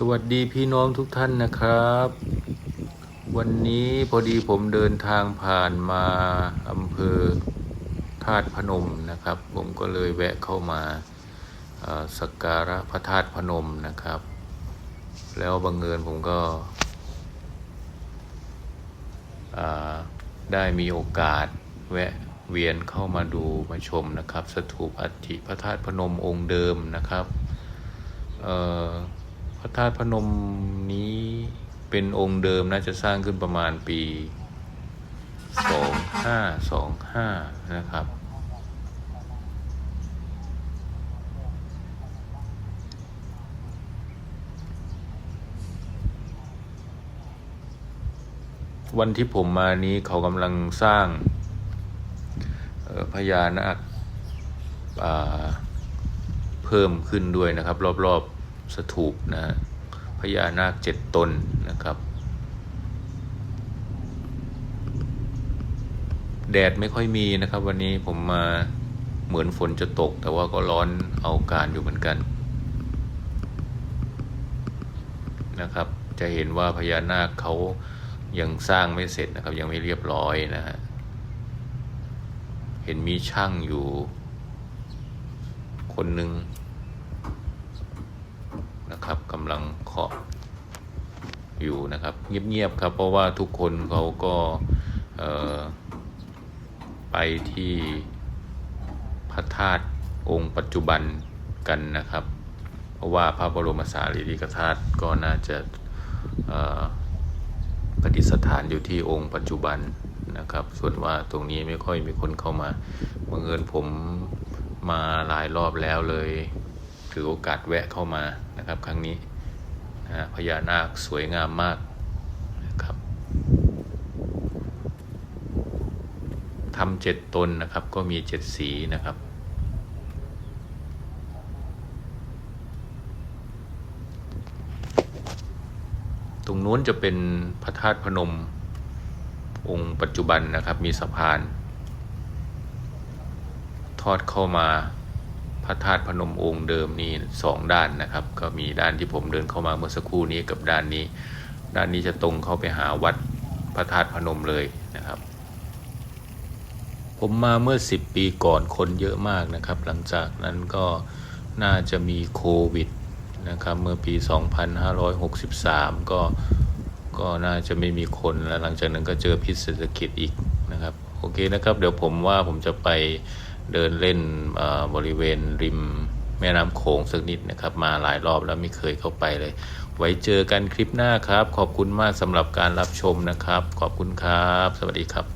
สวัสดีพี่น้องทุกท่านนะครับ วันนี้พอดีผมเดินทางผ่านมาอำเภอธาตุพนมนะครับ ผมก็เลยแวะเข้ามาสักการะพระธาตุพนมนะครับ แล้วบังเอิญผมก็ได้มีโอกาสแวะเวียนเข้ามาดูมาชมนะครับ สถูปอัฐิพระธาตุพนมองค์เดิมนะครับเอ่อ ระธาตุพนมนี้เป็นองค์เดิมน่าจะสร้างขึ้นประมาณปี 2525 นะครับ วันที่ผมมานี้เขากำลังสร้างออพญานาคเพิ่มขึ้นด้วยนะครับ รอบ ๆ สถูปนะฮะพญานาคเจ็ดตนนะครับ แดดไม่ค่อยมีนะครับ วันนี้ผมมาเหมือนฝนจะตก แต่ว่าก็ร้อนเอาการอยู่เหมือนกันนะครับ จะเห็นว่าพญานาคเขายังสร้างไม่เสร็จนะครับ ยังไม่เรียบร้อยนะฮะเห็นมีช่างอยู่ คนหนึ่ง นะครับกำลังเคาะอยู่นะครับ เงียบๆครับ เพราะว่าทุกคนเขาก็ไปที่พระธาตุองค์ปัจจุบันกันนะครับ เพราะว่าพระบรมสารีริกธาตุก็น่าจะประดิษฐานอยู่ที่องค์ปัจจุบันนะครับ ส่วนว่าตรงนี้ไม่ค่อยมีคนเข้ามาบังเอิญผมมาหลายรอบแล้วเลย ถือโอกาสแวะเข้ามานะครับครั้งนี้นะฮะพญานาคสวยงามมากนะครับทำเจ็ดตนนะครับก็มีเจ็ดสีนะครับ ตรงนู้นจะเป็นพระธาตุพนมองค์ปัจจุบันนะครับมีสะพาน ทอดเข้ามา พระธาตุพนมองค์เดิมนี่สองด้านนะครับ ก็มีด้านที่ผมเดินเข้ามาเมื่อสักครู่นี้กับด้านนี้ ด้านนี้จะตรงเข้าไปหาวัดพระธาตุพนมเลยนะครับ ผมมาเมื่อ 10 ปีก่อนคนเยอะมากนะครับ หลังจากนั้นก็น่าจะมีโควิดนะครับเมื่อปี 2563 ก็ก็น่าจะไม่มีคนแล้วหลังจากนั้นก็เจอพิษเศรษฐกิจอีกนะครับ โอเคนะครับ เดี๋ยวผมว่าผมจะไป เดินเล่นบริเวณริมแม่น้ำโขงสักนิดนะครับ มาหลายรอบแล้วไม่เคยเข้าไปเลย ไว้เจอกันคลิปหน้าครับ ขอบคุณมากสำหรับการรับชมนะครับ ขอบคุณครับ สวัสดีครับ